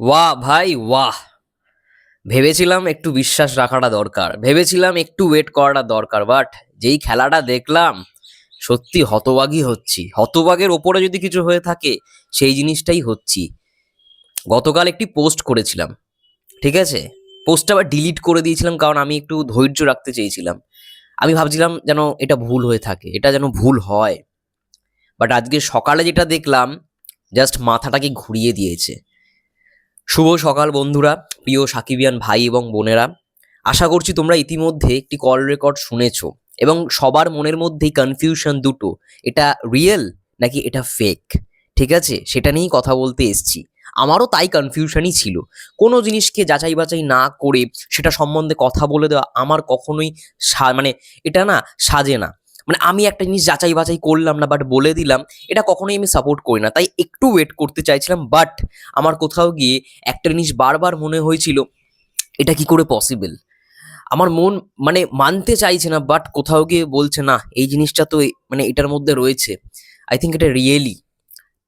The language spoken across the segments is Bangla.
ওয়াহ ভাই ওয়াহ। ভেবেছিলাম একটু বিশ্বাস রাখাটা দরকার। ভেবেছিলাম একটু ওয়েট করাটা দরকার বাট যেই খেলাটা দেখলাম, সত্যি হতবাগই হচ্ছি। হতবাগের ওপরে যদি কিছু হয়ে থাকে, সেই জিনিসটাই হচ্ছি। গতকাল একটি পোস্ট করেছিলাম, ঠিক আছে? পোস্টটা আবার ডিলিট করে দিয়েছিলাম, কারণ আমি একটু ধৈর্য রাখতে চেয়েছিলাম। আমি ভাবছিলাম যেন এটা ভুল হয়ে থাকে, এটা যেন ভুল হয়। বাট আজকে সকালে যেটা দেখলাম জাস্ট মাথাটাকে ঘুরিয়ে দিয়েছে। শুভ সকাল বন্ধুরা, প্রিয় সাকিবিয়ান ভাই এবং বোনেরা। আশা করছি তোমরা ইতিমধ্যে একটি কল রেকর্ড শুনেছো এবং সবার মনের মধ্যেই কনফিউশন দুটো। এটা রিয়েল নাকি এটা ফেক ঠিক আছে? সেটা নিয়েই কথা বলতে এসছি। আমারও তাই কনফিউশনই ছিল। কোনো জিনিসকে যাচাই বাছাই না করে সেটা সম্বন্ধে কথা বলে দেওয়া আমার কখনোই মানে এটা না সাজে না। মানে আমি একটা জিনিস যাচাই বাছাই করলাম না বাট বলে দিলাম, এটা কখনোই আমি সাপোর্ট করি না। তাই একটু ওয়েট করতে চাইছিলাম বাট আমার কোথাও গিয়ে একটা জিনিস বারবার মনে হয়েছিল, এটা কি করে পসিবল আমার মন মানে মানতে চাইছে না বাট কোথাও গিয়ে বলছে, না, এই জিনিসটা তো মানে এটার মধ্যে রয়েছে। আই থিঙ্ক এটা রিয়েলি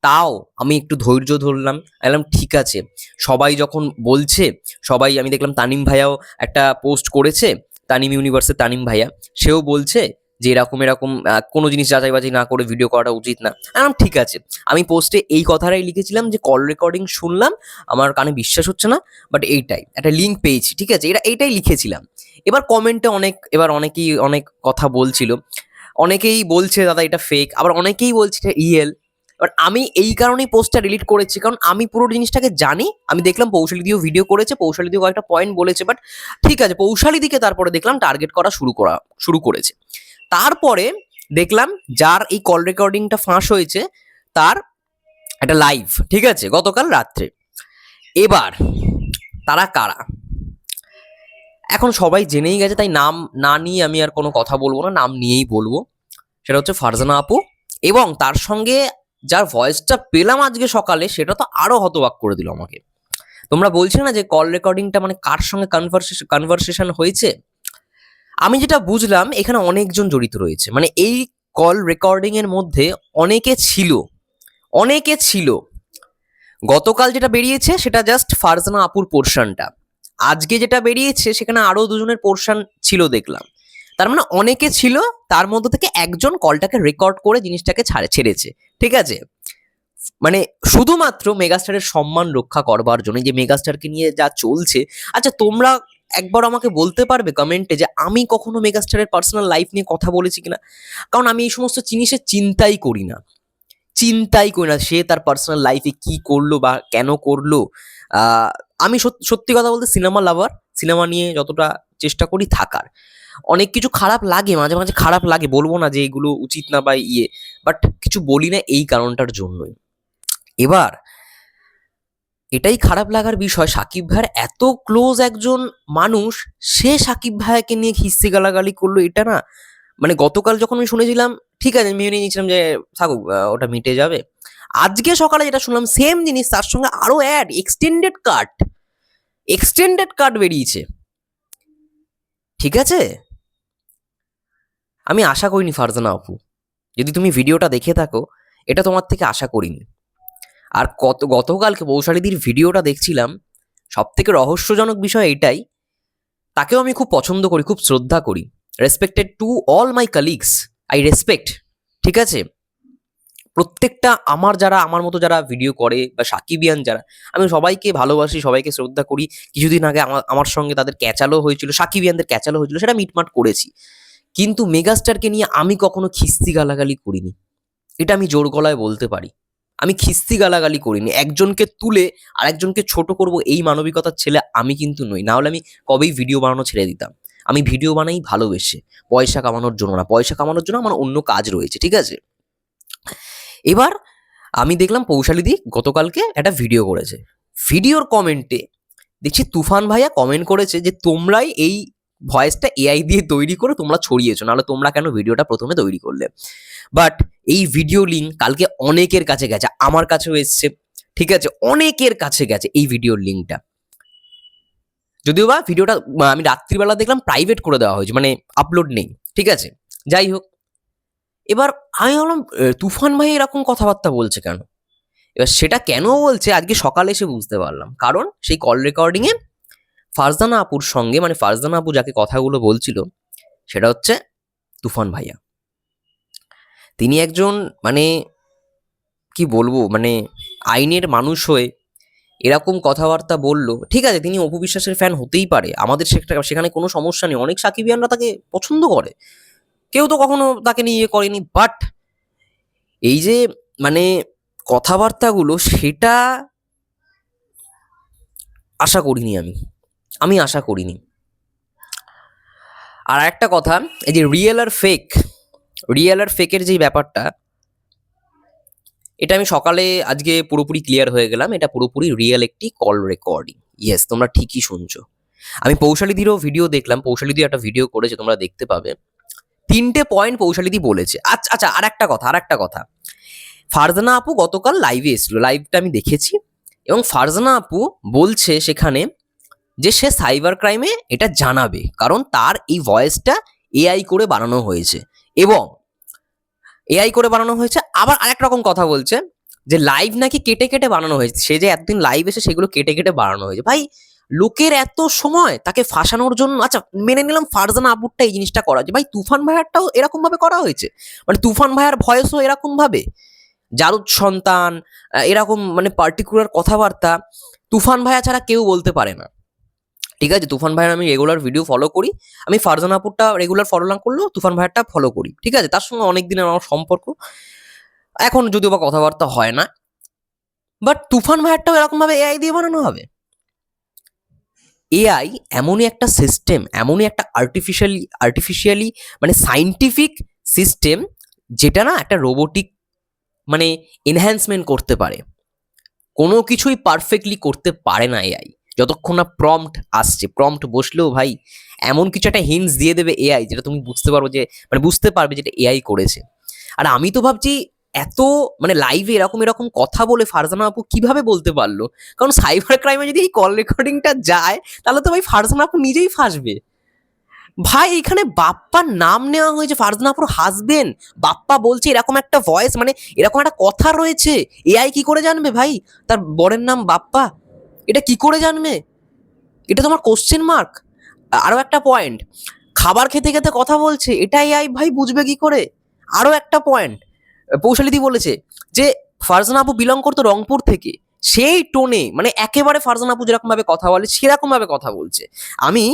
তাও আমি একটু ধৈর্য ধরলাম এলাম ঠিক আছে। সবাই যখন বলছে, সবাই, আমি দেখলাম তানিম ভাইয়াও একটা পোস্ট করেছে, তানিম ইউনিভার্সের তানিম ভাইয়া, সেও বলছে যে এরকম এরকম কোনো জিনিস যাচাই বাছাই না করে ভিডিও করাটা উচিত না। আমি ঠিক আছে। আমি পোস্টে এই কথাটাই লিখেছিলাম যে কল রেকর্ডিং শুনলাম, আমার কানে বিশ্বাস হচ্ছে না বাট এইটাই, একটা লিঙ্ক পেয়েছি, ঠিক আছে? এটা, এইটাই লিখেছিলাম। এবার কমেন্টে অনেক, এবার অনেকেই অনেক কথা বলছিল। অনেকেই বলছে, দাদা, এটা ফেক আবার অনেকেই বলছে, এটা রিয়েল এবার আমি এই কারণেই পোস্টটা ডিলিট করেছি, কারণ আমি পুরো জিনিসটাকে জানি। আমি দেখলাম পৌশালী দিয়েও ভিডিও করেছে পৌশালী দিয়েও কয়েকটা পয়েন্ট বলেছে বাট ঠিক আছে পৌশালী দিকে তারপরে দেখলাম টার্গেট করা শুরু করা, শুরু করেছে। তারপরে দেখলাম যার এই কল রেকর্ডিংটা ফাঁস হয়েছে, তার একটা লাইভ ঠিক আছে? গতকাল রাত্রে। এবার তারা কারা? এখন সবাই জেনেই গেছে, তাই নাম না নিয়ে আমি আর কোনো কথা বলব না, নাম নিয়েই বলব। সেটা হচ্ছে ফারজানা আপু। এবং তার সঙ্গে যার ভয়েসটা পেলাম আজকে সকালে, সেটা তো আরও হতবাক করে দিল আমাকে। তোমরা বলছো না যে কল রেকর্ডিংটা মানে কার সঙ্গে কনভারসেশন কনভারসেশন হয়েছে? আমি যেটা বুঝলাম, এখানে অনেকজন জড়িত রয়েছে। মানে এই কল রেকর্ডিং এর মধ্যে অনেকে ছিল অনেকে ছিল। গতকাল যেটা বেরিয়েছে, সেটা জাস্ট ফারজানা আপুর পোর্শনটা আজকে যেটা বেরিয়েছে, সেখানে আরও দুজনের পোর্শন ছিল দেখলাম। তার মানে অনেকে ছিল, তার মধ্যে থেকে একজন কলটাকে রেকর্ড করে জিনিসটাকে ছাড়ে, ছেড়েছে। ঠিক আছে? মানে শুধুমাত্র মেগাস্টারের সম্মান রক্ষা করবার জন্য, যে মেগাস্টারকে নিয়ে যা চলছে। আচ্ছা তোমরা একবার আমাকে বলতে পারবে কমেন্টে যে আমি কখনো মেগাস্টারের পার্সোনাল লাইফ নিয়ে কথা বলেছি কিনা? কারণ আমি এই সমস্ত জিনিসের চিন্তাই করি না। চিন্তাই করি না সে তার পার্সোনাল লাইফে কি করল বা কেন করল। আমি সত- সত্যি কথা বলতে সিনেমা লাভার সিনেমা নিয়ে যতটা চেষ্টা করি থাকার। অনেক কিছু খারাপ লাগে, মাঝে মাঝে খারাপ লাগে, বলব না যে এগুলো উচিত না বা ইয়ে বাট কিছু বলি না এই কারণটার জন্যই। এবার এটাই খারাপ লাগার বিষয়। সাকিব ভাইয়ের এত ক্লোজ একজন মানুষ, সে সাকিব ভাইকে নিয়ে খিস্তি গালাগালি করল, এটা না মানে গতকাল যখন আমি শুনেছিলাম, ঠিক আছে মেনে নিয়েছিলাম যে থাকুক ওটা মিটে যাবে। আজকে সকালে যেটা শুনলাম সেম জিনিস, তার সঙ্গে আরও add extended cut extended cut বেরিয়েছে। ঠিক আছে? আমি আশা করিনি ফারজানা আপু। যদি তুমি ভিডিওটা দেখে থাকো, এটা তোমার থেকে আশা করিনি। আর কত, গতকালকে বৌশালীদির ভিডিওটা দেখছিলাম সব থেকে রহস্যজনক বিষয় এটাই তাকেও আমি খুব পছন্দ করি, খুব শ্রদ্ধা করি। Respected to all my colleagues I respect ঠিক আছে? প্রত্যেকটা আমার যারা, আমার মতো যারা ভিডিও করে বা সাকিবিয়ান যারা, আমি সবাইকে ভালোবাসি, সবাইকে শ্রদ্ধা করি। কিছুদিন আগে আমার আমার সঙ্গে তাদের ক্যাচালো হয়েছিল, সাকিবিয়ানদের ক্যাচালো হয়েছিল, সেটা মিটমাট করেছি। কিন্তু মেগাস্টারকে নিয়ে আমি কখনো খিস্তি গালাগালি করিনি। এটা আমি জোর গলায় বলতে পারি। আমি খিস্তি গালাগালি করিনি। একজনকে তুলে আর একজনকে ছোট করব এই মানবিকতার ছেলে আমি কিন্তু নই। না হলে আমি কবেই ভিডিও বানানো ছেড়ে দিতাম। আমি ভিডিও বানাই ভালোবেসে। পয়সা কামানোর জন্য না। পয়সা কামানোর জন্য আমার অন্য কাজ রয়েছে, ঠিক আছে? এবার আমি দেখলাম পৌশালিদি গতকালকে একটা ভিডিও করেছে। ভিডিওর কমেন্টে দেখছি তুফান ভাইয়া কমেন্ট করেছে যে তোমরাই এই ভয়েসটা এআই দিয়ে তৈরি করে তোমরা ছড়িয়েছো, নাহলে তোমরা কেন ভিডিওটা প্রথমে তৈরি করলে? বাট এই ভিডিও লিঙ্ক কালকে অনেকের কাছে গেছে, আমার কাছেও এসছে, ঠিক আছে? অনেকের কাছে গেছে এই ভিডিওর লিঙ্কটা যদিও বা ভিডিওটা আমি রাত্রিবেলা দেখলাম প্রাইভেট করে দেওয়া হয়েছে মানে আপলোড নেই, ঠিক আছে? যাই হোক, এবার আমি ভাবলাম তুফান ভাই এরকম কথাবার্তা বলছে কেন? এবার সেটা কেন বলছে? আজকে সকালে এসে বুঝতে পারলাম। কারণ সেই কল রেকর্ডিংয়ে ফারজানা আপুর সঙ্গে মানে ফারজানা আপু যাকে কথাগুলো বলছিল, সেটা হচ্ছে তুফান ভাইয়া। তিনি একজন মানে কি বলব মানে আইনের মানুষ হয়ে এরকম কথাবার্তা বলল। ঠিক আছে, তিনি অপু বিশ্বাসের ফ্যান হতেই পারে। আমাদের সেখানে কোনো সমস্যা নেই। অনেক সাকিবিয়ানরা তাকে পছন্দ করে। কেউ তো কখনো তাকে নিয়ে ইয়ে করেনি। বাট এই যে মানে কথাবার্তাগুলো, সেটা আশা করিনি আমি। আমি আশা করিনি। আর একটা কথা, এই যে রিয়েল আর ফেক রিয়েল আর ফেকের যে ব্যাপারটা, এটা আমি সকালে আজকে পুরোপুরি ক্লিয়ার হয়ে গেলাম, এটা পুরোপুরি রিয়েল একটি কল রেকর্ডিং ইয়েস তোমরা ঠিকই শুনছো। আমি পৌশালিদিরও ভিডিও দেখলাম পৌশালিদি একটা ভিডিও করেছে, তোমরা দেখতে পাবে। তিনটে পয়েন্ট পৌশালিদি বলেছে। আচ্ছা আচ্ছা আর একটা কথা আর একটা কথা। ফারজানা আপু গতকাল লাইভে এসেছিল লাইভটা আমি দেখেছি। এবং ফারজানা আপু বলছে সেখানে যে সে সাইবার ক্রাইমে এটা জানাবে। কারণ তার এই ভয়েসটা এআই করে বানানো হয়েছে। এবং এআই করে বানানো হয়েছে। আবার আরেক রকম কথা বলছে যে লাইভ নাকি কেটে কেটে বানানো হয়েছে। সে যে এতদিন লাইভ এসে সেগুলো কেটে কেটে বানানো হয়েছে। ভাই, লোকের এত সময় তাকে ফাঁসানোর জন্য আচ্ছা মেনে নিলাম ফারজানা আবুরটা এই জিনিসটা করা হয়েছে। ভাই, তুফান ভাইয়ারটাও এরকম ভাবে করা হয়েছে। মানে তুফান ভাইয়ার ভয়েসও এরকম ভাবে জারুদ সন্তান এরকম মানে পার্টিকুলার কথাবার্তা তুফান ভাইয়া ছাড়া কেউ বলতে পারে না। ঠিক আছে? তুফান ভাইয়ের আমি রেগুলার ভিডিও ফলো করি। আমি ফারজানা আপুরটা রেগুলার ফলো না করলেও তুফান ভাইয়ারটা ফলো করি। ঠিক আছে? তার সঙ্গে অনেক দিনের আমার সম্পর্ক। এখন যদিও বা কথাবার্তা হয় না। বাট তুফান ভাইয়ারটাও এরকমভাবে এআই দিয়ে বানানো হবে। এআই এমনই একটা সিস্টেম এমনই একটা আর্টিফিশিয়ালি আর্টিফিশিয়ালি মানে সাইন্টিফিক সিস্টেম যেটা না একটা রোবোটিক মানে এনহ্যান্সমেন্ট করতে পারে। কোনো কিছুই পারফেক্টলি করতে পারে না এআই যতক্ষণ না প্রম্পট আসছে প্রম্পট বসলেও ভাই এমন কিছু একটা হিন্টস দিয়ে দেবে এআই যেটা তুমি বুঝতে পারব যে মানে বুঝতে পারবে যেটা এআই করেছে। আর আমি তো ভাবছি এত মানে লাইভে এরকম এরকম কথা বলে ফারজানা আপু কীভাবে বলতে পারল? কারণ সাইবার ক্রাইমে যদি এই কল রেকর্ডিংটা যায়, তাহলে তো ভাই ফারজানা আপু নিজেই ফাঁসবে। ভাই এখানে বাপ্পার নাম নেওয়া হয়েছে, ফারজানা আপুর হাসবেন বাপ্পা বলছে এরকম একটা ভয়েস মানে এরকম একটা কথা রয়েছে। এআই কি করে জানবে ভাই? তার বরের নাম বাপ্পা। এটা কি করে জানবে? এটা তোমার কোশ্চেন মার্ক আরও একটা পয়েন্ট খাবার খেতে খেতে কথা বলছে এটা এআই ভাই বুঝবে কি করে? আরও একটা পয়েন্ট পৌশালিদি বলেছে যে ফারজানা আপু বিলং করতো রংপুর থেকে। সেই টোনে মানে একেবারে ফারজানা আপু যেরকম ভাবে কথা বলে সেরকম ভাবে কথা বলছে। আমি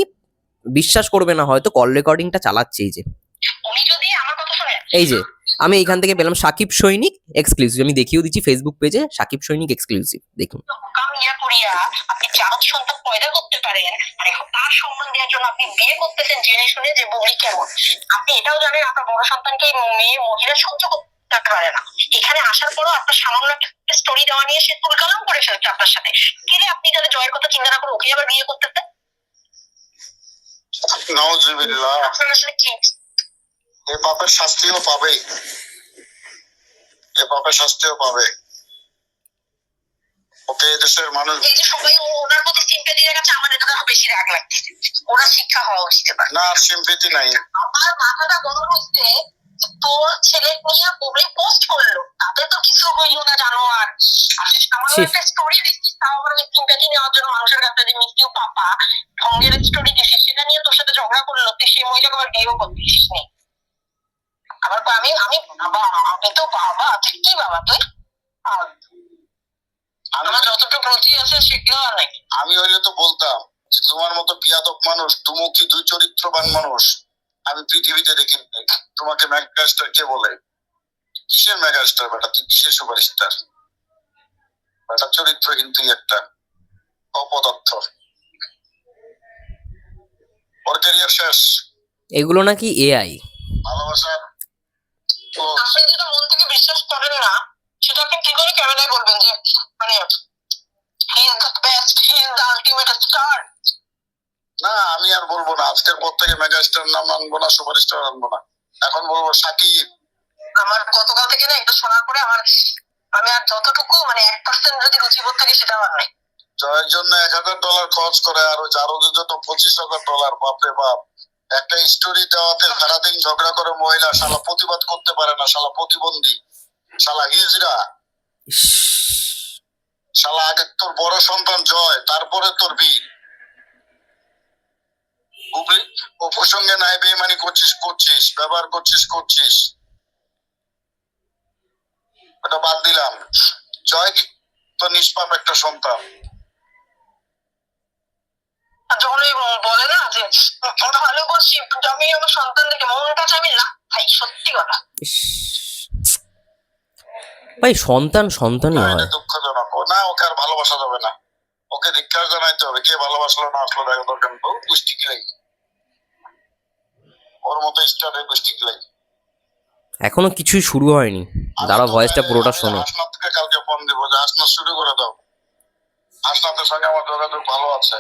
বিশ্বাস করবে না হয়তো কল রেকর্ডিংটা চালাচ্ছে এই যে এই যে। আমি এইখান থেকে পেলাম সাকিব সৈনিক এক্সক্লুসিভ আমি দেখিয়েও দিচ্ছি ফেসবুক পেজে সাকিব সৈনিক এক্সক্লুসিভ দেখুন। করিয়া আপনি জারদ সন্তান পয়দা করতে পারেন আর এখন তার সম্মান দেওয়ার জন্য আপনি বিয়ে করতেছেন জেনে শুনে যে বলি কেমন। আপনি এটাও জানেন আপনার বড় সন্তানকে মেয়ে মহিলা সহ্য করতে পারে না। এখানে আসার পরও আপনার সামান্য একটা স্টোরি দেওয়া নিয়ে সে তুলকালাম করে ফেলছে আপনার সাথে। গেলে আপনি তাহলে জয়ের কথা চিন্তা না করে ওকে আবার বিয়ে করতেছেন নওয়াজুবিল্লাহ। আপনার আসলে কি? এ পাপের শাস্তিও পাবে এ পাপের শাস্তিও পাবে। ওকে এদেশের মানুষ এই যে সবাই ওনার দেখাচ্ছে আমার এটা বেশি রাগ লাগছে। ওনার শিক্ষা হওয়া উচিত না সিম্পিতি নাই। আমার মাথাটা গরম হচ্ছে তোর ছেলে নিয়ে পাবলিক পোস্ট করল। তাতে তো কিছু হইল না জানো আর। সামান্য একটা স্টোরি দিচ্ছিস তাও আবার ওই সিম্পাথি নেওয়ার জন্য মানুষের কাছে যে মিস ইউ পাপা। ঢঙ্গের স্টোরি দিছিস সেটা নিয়ে তোর সাথে ঝগড়া করল তুই সেই মহিলাকে আবার বিয়েও করতিস নি। আবার কয়, আমি আমি বাবা আমি তো বাবা তুই কি বাবা তুই? আমার যতটুকু রুচি আছে সেগুলো আর নাই। আমি হইলে তো বলতাম যে তোমার মতো বিয়াদক মানুষ দুমুখী দুই চরিত্রবান মানুষ আমি পৃথিবীতে দেখি তোমাকে মেগাস্টার কে বলে? কিসের মেগাস্টার বেটা? তুই কিসের সুপারস্টার বেটা চরিত্রহীন তুই একটা অপদার্থ। ওর ক্যারিয়ার শেষ। এগুলো নাকি এআই ভালোবাসার আপনি যেটা মন থেকে বিশ্বাস করেন না সেটা আপনি কি করে ক্যামেরায় বলবেন যে মানে he is the best he is the ultimate star না আমি আর বলব না। আজকের পর থেকে মেগাস্টার নাম আনব না সুপারস্টার আনব না। এখন বলব সাকিব। আমার গতকাল থেকে না এটা শোনার পরে আমার আমি আর যতটুকু মানে এক পার্সেন্ট যদি রুচিবোধ থাকে সেটা আমার নাই। জয়ের জন্য এক হাজার ডলার খরচ করে আর ওই জারোদের জন্য পঁচিশ হাজার ডলার বাপরে বাপ। একটা স্টোরি দেওয়াতে সারাদিন ঝগড়া করে মহিলা শালা প্রতিবাদ করতে পারে না শালা প্রতিবন্ধী। শালা ইস, শালা আগে তোর বড় সন্তান জয় তারপরে তোর বীর। বুবলি অপুর সঙ্গে নাই বেমানি করছিস করছিস ব্যবহার করছিস করছিস। ওটা বাদ দিলাম। জয় তো নিষ্পাপ একটা সন্তান। যখন ওই বলে না যে ভালোবাসি আমি আমার সন্তান দেখে মনটা চাই আমি লাভ সত্যি কথা। ভাই সন্তান সন্তানই হয়। দুঃখজনক। না ওকে আর ভালোবাসা যাবে না। ওকে ধিক্কার জানাইতে হবে। কে ভালোবাসলো না আসলো দেখা দরকার। ও গোষ্ঠী কিলাই ওর মতো স্টারের গোষ্ঠী কিলাই এখনও কিছুই শুরু হয়নি। দাঁড়া ভয়েসটা পুরোটা শোনো। হাসনাথকে কালকে ফোন দিব যে হাসনাথ শুরু করে দাও। হাসনাথের সঙ্গে আমার যোগাযোগ ভালো আছে।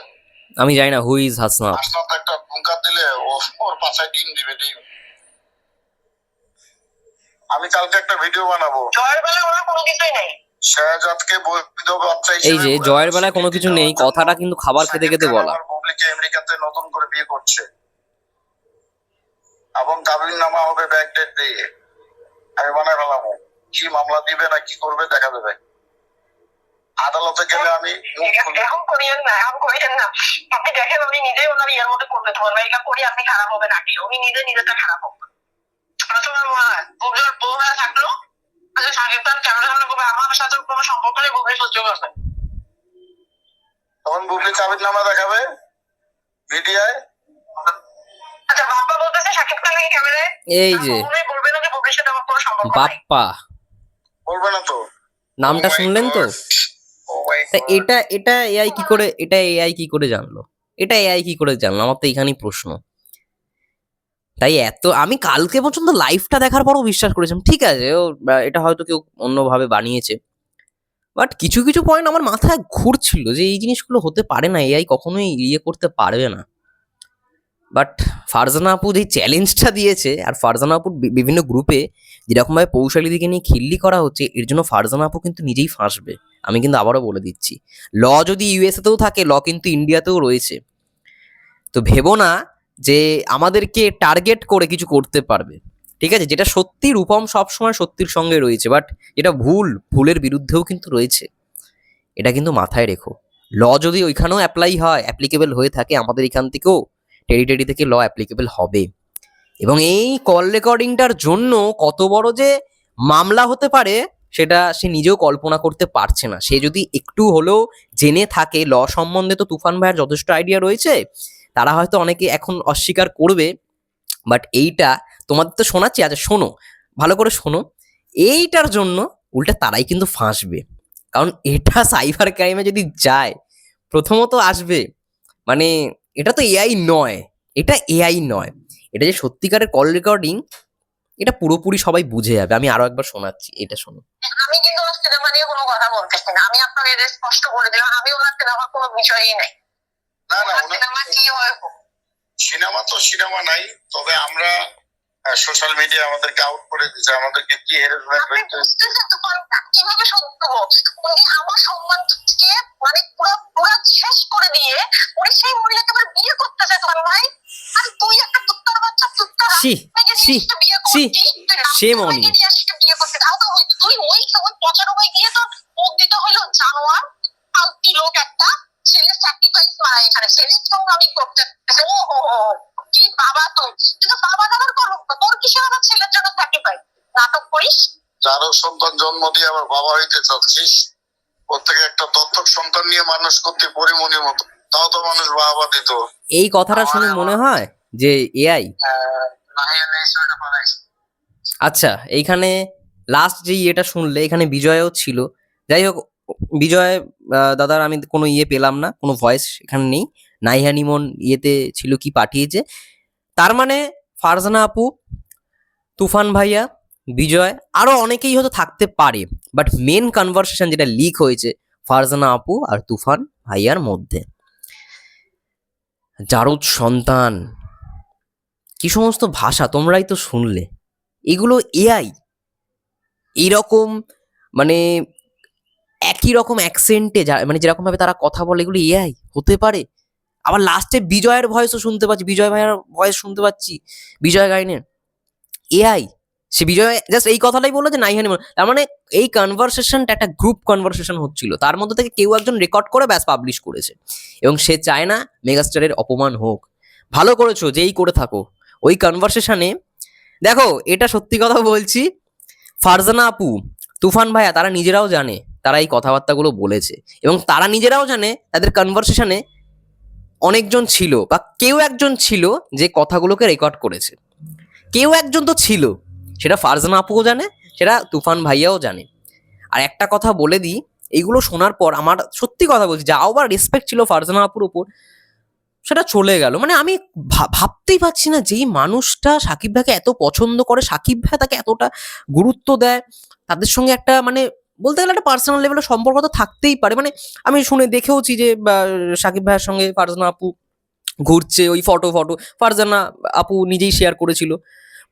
আমি জানি না হু ইজ হাসনাত একটা হুঙ্কার দিলে ও ওর পাশায় ডিম দিবে ডিম। আমি কালকে একটা ভিডিও বানাবো। জয়ের বেলা ওনার কোনো কিছুই নেই। শাহজাদকে বৈধ বাচ্চা এই যে জয়ের বেলায় কোনো কিছু নেই কথাটা কিন্তু খাবার খেতে খেতে বলা। বুবলিকে আমেরিকাতে নতুন করে বিয়ে করছে। এবং কাবিল নামা হবে ব্যাক ডেট দিয়ে। আমি বানাই ফেলাম কি মামলা দিবে না কি করবে দেখা দেবে আদালতে গেলে আমি মুখ খুলবো। এখন করিয়েন না এখন করিয়েন না। আপনি দেখেন উনি নিজেই ওনার ইয়ের মধ্যে করবে তোমার এটা করি আপনি খারাপ হবেন আগে। উনি নিজে নিজেটা খারাপ মনে হয় থাকল। আচ্ছা সাকিব খান আমার সাথে কোনো সম্পর্ক নেই বুবলি সহ্য করবে তখন বুবলি কাবিল নামা দেখাবে মিডিয়ায়। আচ্ছা বাপ্পা বলতেছে সাকিব খান নাকি ক্যামেরায়? এই যে। কখনোই বলবে না যে বুবলির সাথে আমার কোনো সম্পর্ক বাপ্পা। বলবে না তো। নামটা Oh শুনলেন তো? তা এটা এটা এআই কি করে এটা এআই কি করে জানলো? এটা এআই কি করে জানলো? আমার তো এখানেই প্রশ্ন। তাই এত আমি কালকে পর্যন্ত লাইভটা দেখার পরও বিশ্বাস করেছিলাম। ঠিক আছে ও এটা হয়তো কেউ অন্যভাবে বানিয়েছে। বাট কিছু কিছু পয়েন্ট আমার মাথায় ঘুরছিল যে এই জিনিসগুলো হতে পারে না এআই কখনোই ইয়ে করতে পারবে না। বাট ফারজানা আপু যে চ্যালেঞ্জটা দিয়েছে আর ফারজানা আপুর বিভিন্ন গ্রুপে যেরকমভাবে পৌশালীদিকে নিয়ে খিল্লি করা হচ্ছে, এর জন্য ফারজানা আপু কিন্তু নিজেই ফাঁসবে। আমি কিন্তু আবারও বলে দিচ্ছি। ল যদি ইউএসএতেও থাকে, ল কিন্তু ইন্ডিয়াতেও রয়েছে। তো ভেবো না যে আমাদেরকে টার্গেট করে কিছু করতে পারবে। ঠিক আছে? যেটা সত্যি রূপম সবসময় সত্যির সঙ্গে রয়েছে বাট যেটা ভুল, ভুলের বিরুদ্ধেও কিন্তু রয়েছে। এটা কিন্তু মাথায় রেখো। ল যদি ওইখানেও অ্যাপ্লাই হয় অ্যাপ্লিকেবল হয়ে থাকে, আমাদের এখান থেকেও টেরিটরি থেকে ল অ্যাপ্লিকেবল হবে। এবং এই কল রেকর্ডিংটার জন্য কত বড় যে মামলা হতে পারে, সেটা সে নিজেও কল্পনা করতে পারছে না। সে যদি একটু হলেও জেনে থাকে ল সম্বন্ধে তো তুফান ভাইয়ের যথেষ্ট আইডিয়া রয়েছে, তারা হয়তো অনেকে এখন অস্বীকার করবে। বাট এইটা তোমাদের তো শোনাচ্ছি আচ্ছা শোনো, ভালো করে শোনো। এইটার জন্য উল্টা তারাই কিন্তু ফাঁসবে। কারণ এটা সাইবার ক্রাইমে যদি যায়, প্রথমত আসবে মানে এটা তো এআই নয় এটা এআই নয়। এটা যে সত্যিকারের কল রেকর্ডিং এটা পুরোপুরি সবাই বুঝে যাবে। আমি আরও একবার শোনাচ্ছি এটা শোনো আমি কিন্তু ওর সিনেমা নিয়ে কোনো কথা বলতেছি না। আমি আপনাকে এটা স্পষ্ট বলে দিলাম আমি ওনার সিনেমার কোনো বিষয়ই নাই। না না সিনেমা কি হয়? সিনেমা তো সিনেমা নাই তবে আমরা সোশ্যাল মিডিয়া আমাদেরকে আউট করে দিচ্ছে আমাদেরকে কি হ্যারাসমেন্ট কোনটা কীভাবে সত্য উনি আমার সম্মানকে মানে পুরো পুরো শেষ করে দিয়ে উনি সেই মহিলাকে আবার বিয়ে করতেছে তোমার ভাই আর তুই একটা বাচ্চা ছি নিয়ে এসে বিয়ে তো ওই- তুই ওই ওই পঁচানব্বই গিয়ে তো মুখ দিতে হইল জানোয়ার। ফালতু লোক একটা ছেলে স্যাক্রিফাইস মারা এখানে। ছেলের আমি করতে ও হো কি বাবা তুই তুই তো বাবা দাদার করুক তোর কিসের আবার ছেলের জন্য স্যাক্রিফাইস নাটক করিস? যারও সন্তান জন্ম দিয়ে আবার বাবা হইতে চাচ্ছিস? ওর থেকে একটা দত্তক সন্তান নিয়ে মানুষ করতে পরিমণির মতো। তাও তো মানুষ বাবা দিত। এই কথাটা শুনে মনে হয় যে এআই? আচ্ছা এইখানে লাস্ট যে ইয়েটা শুনলে এখানে বিজয়ও ছিল। যাই হোক বিজয় দাদার আমি কোনো ইয়ে পেলাম না, কোনো ভয়েস এখানে নেই। নাইহানিমন ইয়েতে ছিল কি পাঠিয়েছে। তার মানে ফারজানা আপু, তুফান ভাইয়া, বিজয়, আরও অনেকেই হয়তো থাকতে পারে। বাট মেন কনভারসেশন যেটা লিক হয়েছে ফারজানা আপু আর তুফান ভাইয়ার মধ্যে। জারুদ সন্তান, কি সমস্ত ভাষা তোমরাই তো শুনলে। এগুলো এআই এইরকম মানে একই রকম অ্যাকসেন্টে যা মানে যেরকম ভাবে তারা কথা বলে, এগুলো এআই হতে পারে। আবার লাস্টে বিজয়ের ভয়েসও শুনতে পাচ্ছি, বিজয় ভাইয়ের ভয়েস শুনতে পাচ্ছি, বিজয় গাইনের এআই সে বিজয় জাস্ট এই কথাটাই বলল যে, নাই হানিমুন তার মানে এই কনভারসেশনটা একটা গ্রুপ কনভারসেশন হচ্ছিল। তার মধ্যে থেকে কেউ একজন রেকর্ড করে ব্যাস পাবলিশ করেছে। এবং সে চায় না মেগাস্টারের অপমান হোক। ভালো করেছ, যেই করে থাকো। ওই কনভারসেশনে দেখো, এটা সত্যি কথা বলছি, ফারজানা আপু, তুফান ভাইয়া, তারা নিজেরাও জানে তারা এই কথাবার্তাগুলো বলেছে। এবং তারা নিজেরাও জানে, তাদের কনভারসেশনে অনেকজন ছিল বা কেউ একজন ছিল যে কথাগুলোকে রেকর্ড করেছে। কেউ একজন তো ছিল, সেটা ফারজানা আপুও জানে, সেটা তুফান ভাইয়াও জানে। আর একটা কথা বলে দিই এইগুলো শোনার পর আমার সত্যি কথা বলছি, যাও বা রেসপেক্ট ছিল ফারজানা আপুর উপর সেটা চলে গেল। মানে আমি ভাবতেই পারছি না যেই মানুষটা সাকিব ভাইকে এত পছন্দ করে, সাকিব ভাই তাকে এতটা গুরুত্ব দেয়, তাদের সঙ্গে একটা মানে বলতে গেলে একটা পার্সোনাল লেভেলের সম্পর্ক তো থাকতেই পারে। মানে আমি শুনে দেখেওছি যে সাকিব ভাইয়ের সঙ্গে ফারজানা আপু ঘুরছে, ওই ফটো ফটো ফারজানা আপু নিজেই শেয়ার করেছিল।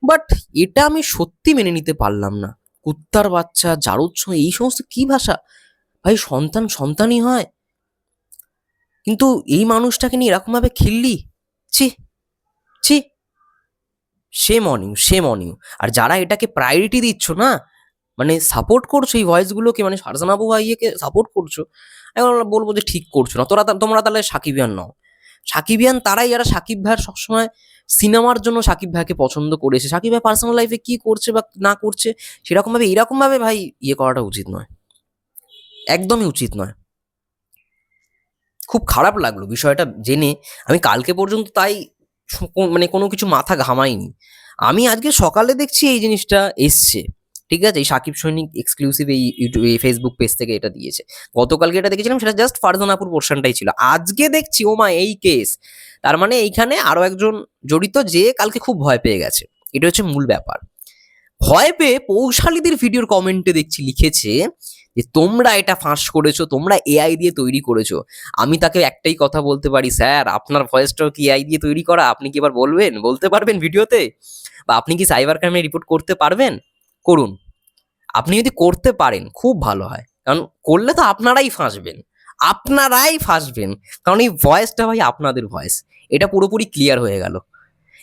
বাট এটা আমি সত্যি মেনে নিতে পারলাম না। কুত্তার বাচ্চা সঙ্গে এই সমস্ত কি ভাষা? ভাই, সন্তান সন্তানই হয়। কিন্তু এই মানুষটাকে নিয়ে এরকমভাবে খিল্লি? ছি ছি। সে মর্নিং সে মর্নিং আর যারা এটাকে প্রায়োরিটি দিচ্ছ না মানে সাপোর্ট করছ এই ভয়েসগুলোকে মানে ফারজানা আবু ভাইয়াকে সাপোর্ট করছ। এখন আমরা বলব যে ঠিক করছ না। তোরা তোমরা তাহলে সাকিবিয়ান নও। সাকিবিয়ান তারাই যারা সাকিব ভাইয়ের সবসময় সিনেমার জন্য সাকিব ভাইকে পছন্দ করেছে। সাকিব ভাই পার্সোনাল লাইফে কি করছে বা না করছে সেরকম ভাবে এরকম ভাবে ভাই ইয়ে করাটা উচিত নয়। একদমই উচিত নয়। খুব খারাপ লাগল বিষয়টা জেনে। আমি কালকে পর্যন্ত তাই মানে কোনো কিছু মাথা ঘামাইনি। আমি আজকে সকালে দেখছি এই জিনিসটা এসছে। ঠিক আছে? এই সাকিব সৈনিক এক্সক্লুসিভ এই ইউটিউব, এই ফেসবুক পেজ থেকে এটা দিয়েছে। গতকালকে এটা দেখেছিলাম, সেটা জাস্ট ফারজানাপুর পোর্শনটাই ছিল। আজকে দেখছি ও মা এই কেস তার মানে এইখানে আরও একজন জড়িত যে কালকে খুব ভয় পেয়ে গেছে। এটা হচ্ছে মূল ব্যাপার। ভয় পেয়ে পৌশালীদের ভিডিওর কমেন্টে দেখছি, লিখেছে যে, তোমরা এটা ফাঁস করেছ, তোমরা এআই দিয়ে তৈরি করেছ। আমি তাকে একটাই কথা বলতে পারি, স্যার, আপনার ভয়েসটাও কি এআই দিয়ে তৈরি করা? আপনি কি এবার বলবেন? বলতে পারবেন ভিডিওতে বা আপনি কি সাইবার ক্রাইমে রিপোর্ট করতে পারবেন? করুন। আপনি যদি করতে পারেন, খুব ভালো হয়। কারণ করলে তো আপনারাই ফাঁসবেন। আপনারাই ফাঁসবেন। কারণ এই ভয়েসটা ভাই আপনাদের ভয়েস এটা পুরোপুরি ক্লিয়ার হয়ে গেল।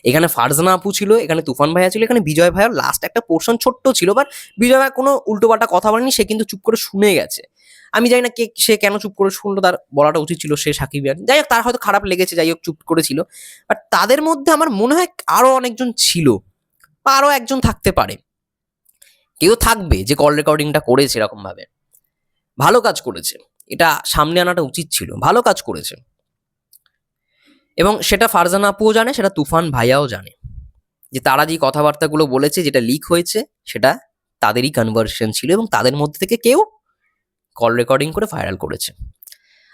এখানে ফারজানা আপু ছিল, এখানে তুফান ভাইয়া ছিল, এখানে বিজয় ভাইয়ার লাস্ট একটা পোর্শন ছোট্ট ছিল বাট বিজয় ভাই কোনো উল্টোপাল্টা কথা বলেনি, সে কিন্তু চুপ করে শুনে গেছে। আমি জানি না কে, সে কেন চুপ করে শুনলো, তার বলাটা উচিত ছিল সে সাকিবিয়ান যাই হোক, তার হয়তো খারাপ লেগেছে, যাই হোক, চুপ করেছিল বাট তাদের মধ্যে আমার মনে হয় আরও অনেকজন ছিল, বা আরও একজন থাকতে পারে। কেউ থাকবে যে কল রেকর্ডিংটা করেছে এরকম ভাবে ভালো কাজ করেছে। এটা সামনে আনাটা উচিত ছিল। ভালো কাজ করেছে। এবং সেটা ফারজানা আপুও জানে, সেটা তুফান ভাইয়াও জানে। যে তারা যে কথাবার্তাগুলো বলেছে, যেটা লিক হয়েছে, সেটা তাদেরই কনভার্সন ছিল এবং তাদের মধ্যে থেকে কেউ কল রেকর্ডিং করে ভাইরাল করেছে।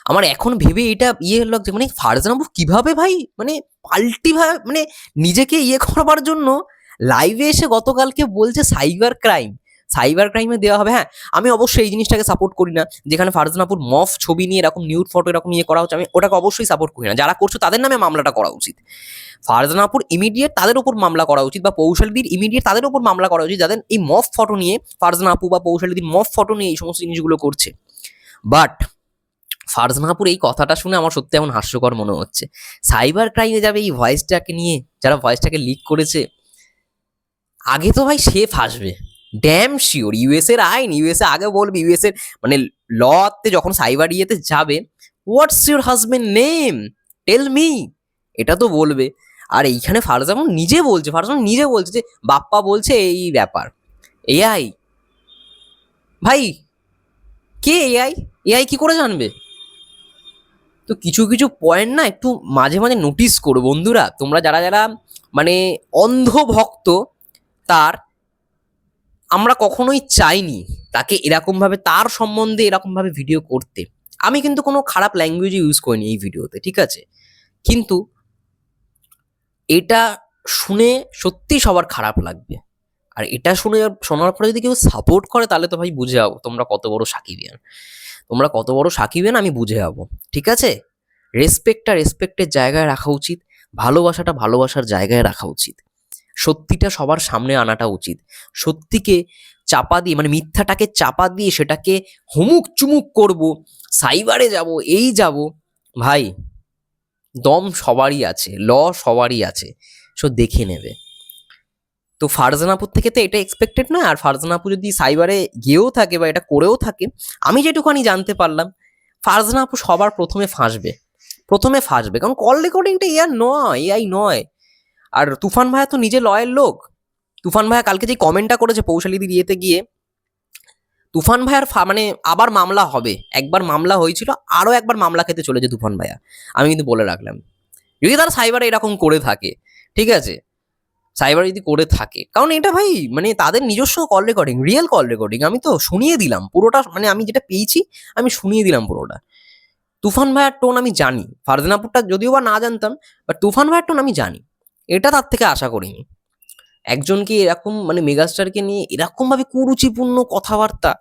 আমার এখন ভেবে এটা ইয়ে লাগছে মানে ফারজানা আপু কীভাবে ভাই মানে পাল্টি মানে নিজেকে ইয়ে করবার জন্য লাইভে এসে গতকালকে বলছে সাইবার ক্রাইম সাইবার ক্রাইমে দেওয়া হবে হ্যাঁ আমি অবশ্যই এই জিনিসটাকে সাপোর্ট করি না। যেখানে ফারজানাপুর মফ ছবি নিয়ে এরকম নিউড ফটো এরকম ইয়ে করা হচ্ছে, আমি ওটাকে অবশ্যই সাপোর্ট করি না। যারা করছ তাদের নামে মামলাটা করা উচিত। ফারজানাপুর ইমিডিয়েট তাদের উপর মামলা করা উচিত বা পৌশালীদির ইমিডিয়েট তাদের উপর মামলা করা উচিত, যাদের এই মফ ফটো নিয়ে ফারজানা আপু বা পৌশালীদির মফ ফটো নিয়ে এই সমস্ত জিনিসগুলো করছে। বাট ফারজানাপুর এই কথাটা শুনে আমার সত্যি এমন হাস্যকর মনে হচ্ছে। সাইবার ক্রাইমে যাবে এই ভয়েসটাকে নিয়ে, যারা ভয়েসটাকে লিক করেছে আগে তো ভাই সে ফাঁসবে ড্যাম শিওর ইউএস এর আইন ইউএসএ আগে বলবে ইউএস এর মানে লতে যখন সাইবার ইয়েতে যাবে what's your husband name tell me এটা তো বলবে। আর এইখানে ফারজামন নিজে বলছে, ফারজামন নিজে বলছে যে, বাপ্পা বলছে এই ব্যাপার। এআই ভাই, কে এআই এআই কি করে জানবে? তো কিছু কিছু পয়েন্ট না একটু মাঝে মাঝে নোটিস করো বন্ধুরা। তোমরা যারা যারা মানে অন্ধ ভক্ত তার, আমরা কখনোই চাইনি তাকে এরকমভাবে, তার সম্বন্ধে এরকমভাবে ভিডিও করতে। আমি কিন্তু কোনো খারাপ ল্যাঙ্গুয়েজ ইউজ করিনি এই ভিডিওতে ঠিক আছে? কিন্তু এটা শুনে সত্যি সবার খারাপ লাগবে। আর এটা শুনে শোনার পরে যদি কেউ সাপোর্ট করে, তাহলে তো ভাই বুঝে যাব তোমরা কত বড় সাকিবিয়ান। তোমরা কত বড় সাকিবিয়ান, আমি বুঝে যাব, ঠিক আছে? রেসপেক্টটা রেসপেক্টের জায়গায় রাখা উচিত, ভালোবাসাটা ভালোবাসার জায়গায় রাখা উচিত। সত্যিটা সবার সামনে আনাটা উচিত। সত্যিকে চাপা দিয়ে মানে মিথ্যাটাকে চাপা দিয়ে সেটাকে হুমুক চুমুক করব, সাইবারে যাব, এই যাব, ভাই, দম সবারই আছে, ল সবারই আছে, সো দেখে নেবে। তো ফারজানাপুর থেকে তো এটা এক্সপেক্টেড নয়, আর ফারজানাপু যদি সাইবারে গিয়েও থাকে বা এটা করেও থাকে, আমি যেটুখানি জানতে পারলাম ফারজানাপু সবার প্রথমে ফাঁসবে। প্রথমে ফাঁসবে, কারণ কল রেকর্ডিংটা ইয়ার নয় এআই নয়। আর তুফান ভাইয়া তো নিজে লয়ের লোক। তুফান ভাইয়া কালকে যে কমেন্টটা করেছে পৌশালিদির ইয়েতে গিয়ে, তুফান ভাইয়ার মানে আবার মামলা হবে। একবার মামলা হয়েছিল, আরও একবার মামলা খেতে চলেছে তুফান ভাইয়া আমি কিন্তু বলে রাখলাম। যদি তারা সাইবার এরকম করে থাকে, ঠিক আছে? সাইবার যদি করে থাকে, কারণ এটা ভাই মানে তাদের নিজস্ব call recording real call recording আমি তো শুনিয়ে দিলাম। পুরোটা মানে আমি যেটা পেয়েছি, আমি শুনিয়ে দিলাম পুরোটা। তুফান ভাইয়ার টোন আমি জানি। ফারদিনাপুরটা যদিও বা না জানতাম বাট তুফান ভাইয়ার টোন আমি জানি। এটা তার থেকে আশা করিনি। একজনকে এরকম মানে মেগাস্টারকে নিয়ে এরকমভাবে কুরুচিপূর্ণ কথাবার্তা?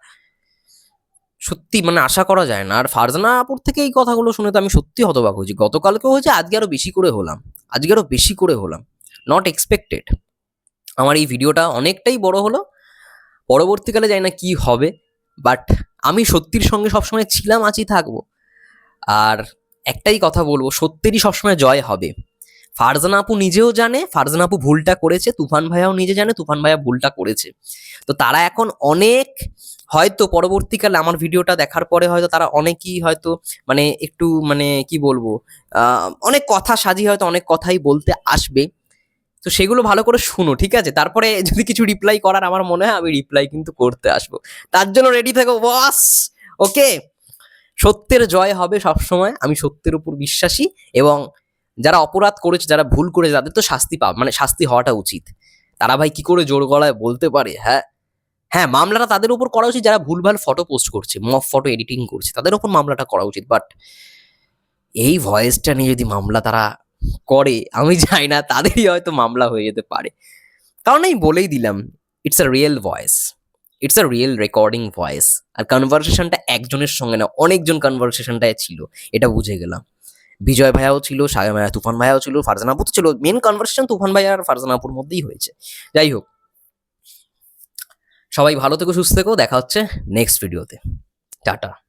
সত্যি মানে আশা করা যায় না। আর ফারজানাপুর থেকে এই কথাগুলো শুনে তো আমি সত্যি হতবাক হয়েছি। গতকালকেও হয়েছে, আজকে আরও বেশি করে হলাম। আজকে আরও বেশি করে হলাম। নট এক্সপেক্টেড আমার এই ভিডিওটা অনেকটাই বড় হলো। পরবর্তীকালে জানি না কি হবে। বাট আমি সত্যির সঙ্গে সবসময় ছিলাম, আছি, থাকব। আর একটাই কথা বলব, সত্যেরই সবসময় জয় হবে। ফারজানা আপু নিজেও জানে, ফারজানা আপু ভুলটা করেছে, তুফান ভাইয়াও নিজে জানে, তুফান ভাইয়া ভুলটা করেছে। তো তারা এখন অনেক, হয়তো পরবর্তীকালে আমার ভিডিওটা দেখার পরে হয়তো তারা অনেকেই হয়তো মানে একটু মানে কি বলব অনেক কথা সাজিয়ে হয়তো অনেক কথাই বলতে আসবে। তো সেগুলো ভালো করে শুনো, ঠিক আছে? তারপরে যদি কিছু রিপ্লাই করার আমার মনে হয়, আমি রিপ্লাই কিন্তু করতে আসব। তার জন্য রেডি থাকো বস ওকে সত্যের জয় হবে সবসময়, আমি সত্যের উপর বিশ্বাসী এবং যারা অপরাধ করেছে, যারা ভুল করেছে, তাদের তো শাস্তি পাব মানে শাস্তি হওয়াটা উচিত। তারা ভাই কি করে জোর গলায় বলতে পারে হ্যাঁ? হ্যাঁ মামলাটা তাদের উপর করা উচিত, যারা ভুলভাল ফটো পোস্ট করছে মফ ফটো এডিটিং করছে, তাদের উপর মামলাটা করা উচিত। বাট এই ভয়েসটা নিয়ে যদি মামলা তারা করে, আমি জানি না তাদেরই হয়তো মামলা হয়ে যেতে পারে। কারণ আমি বলেই দিলাম it's a real voice it's a real recording voice আর কনভারসেশনটা একজনের সঙ্গে না, অনেকজন কনভারসেশনটায় ছিল, এটা বুঝে গেলাম। বিজয় ভাইয়াও ছিল সাগর ভাইয়া, তুফান ভাইয়াও ছিল ফারজানাপুর তো ছিল। মেন কনভারসেশন তুফান ভাইয়া আর ফারজানাপুর মধ্যেই হয়েছে। যাই হোক, সবাই ভালো থেকো, সুস্থ থেকো। দেখা হচ্ছে নেক্সট ভিডিওতে টাটা।